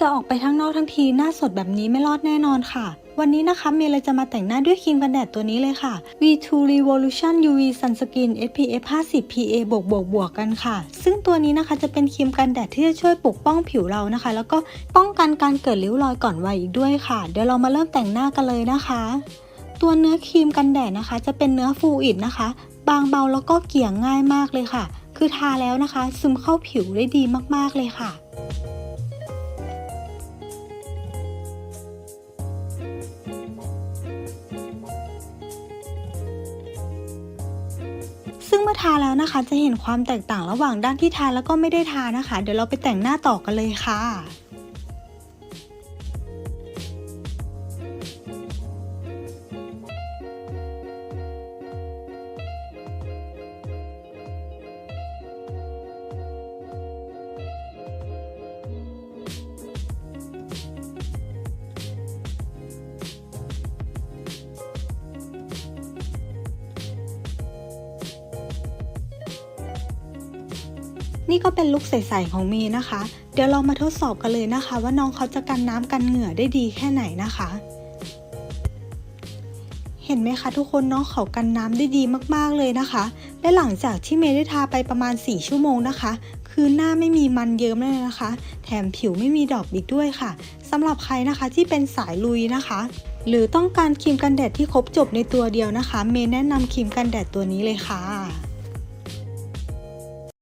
จะออกไปข้างนอกทั้งทีหน้าสดแบบนี้ไม่รอดแน่นอนค่ะ วันนี้นะคะเมย์เลยจะมาแต่งหน้าด้วยครีมกันแดดตัวนี้เลยค่ะ V2 Revolution UV Sunscreen SPF 50 PA บวกบวกบวกกันค่ะ ซึ่งตัวนี้นะคะจะเป็นครีมกันแดดที่จะช่วยปกป้องผิวเรานะคะ แล้วก็ป้องกันการเกิดริ้วรอยก่อนวัยอีกด้วยค่ะ เดี๋ยวเรามาเริ่มแต่งหน้ากันเลยนะคะ ตัวเนื้อครีมกันแดดนะคะ จะเป็นเนื้อฟูอิดนะคะ บางเบาแล้วก็เกลี่ยง่ายมากเลยค่ะ คือทาแล้วนะคะ ซึมเข้าผิวได้ดีมากๆเลยค่ะ ซึ่งเมื่อทาแล้วนะคะ จะเห็นความแตกต่างระหว่างด้านที่ทาแล้วก็ไม่ได้ทานะคะ เดี๋ยวเราไปแต่งหน้าต่อกันเลยค่ะ นี่ก็เป็นลุคใสๆของเมย์นะคะ เดี๋ยวเรามาทดสอบกันเลยนะคะ ว่าน้องเขาจะกันน้ำกันเหงื่อได้ดีแค่ไหนนะคะ เห็นไหมคะทุกคนน้องเขากันน้ำได้ดีมากๆเลยนะคะ และหลังจากที่เมย์ได้ทาไปประมาณ 4 ชั่วโมงนะคะ คือหน้าไม่มีมันเยิ้มเลยนะคะ แถมผิวไม่มีดอกอีกด้วยค่ะสำหรับใครนะคะที่เป็นสายลุยนะคะ หรือต้องการครีมกันแดดที่ครบจบในตัวเดียวนะคะ เมย์แนะนำครีมกันแดดตัวนี้เลยค่ะ